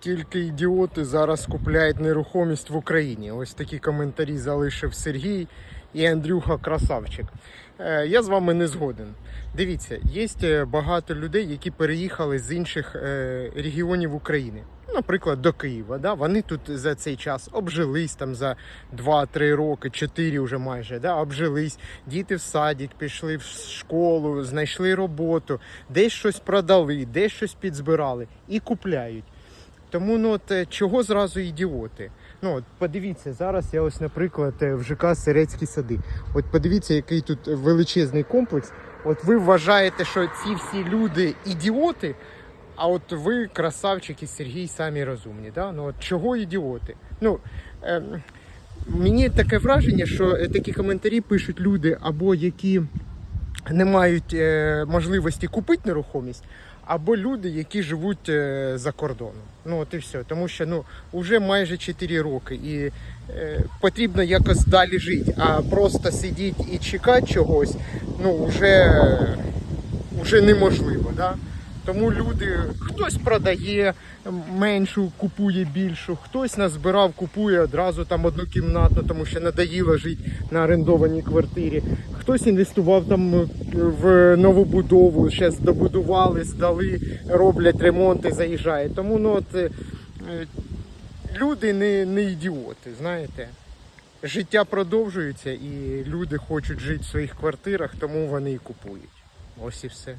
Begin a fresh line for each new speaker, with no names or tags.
Тільки ідіоти зараз купляють нерухомість в Україні. Ось такі коментарі залишив Сергій і Андрюха Красавчик. Е, Я з вами не згоден. Дивіться, є багато людей, які переїхали з інших е, регіонів України. Наприклад, до Києва. Да? Вони тут за цей час обжились там за 2-3 роки, 4 вже майже, да? обжились, діти в садик, пішли в школу, знайшли роботу, десь щось продали, десь щось підзбирали і купляють. Тому ну от е, чого зразу ідіоти? Ну от подивіться, зараз я ось, наприклад, е, в ЖК Серецькі сади. От подивіться, який тут величезний комплекс. От ви вважаєте, що ці всі люди ідіоти, а от ви, красавчик і Сергій, самі розумні. Да? Ну от чого ідіоти? Ну ем, мені таке враження, що е, такі коментарі пишуть люди, або які не мають е, можливості купити нерухомість, або люди, які живуть е, за кордоном. Ну от і все. Тому що ну вже майже 4 роки і е, потрібно якось далі жити. А просто сидіти і чекати чогось, ну вже, вже неможливо. Да? Тому люди, хтось продає меншу, купує більшу, хтось назбирав, купує одразу там однокімнатну, тому що надоїло жити на орендованій квартирі. Хтось інвестував там е, в нову будову, ще добудували, здали, роблять ремонти, заїжджає. Тому ну, от, е, люди не, не ідіоти, знаєте. Життя продовжується і люди хочуть жити в своїх квартирах, тому вони і купують. Ось і все.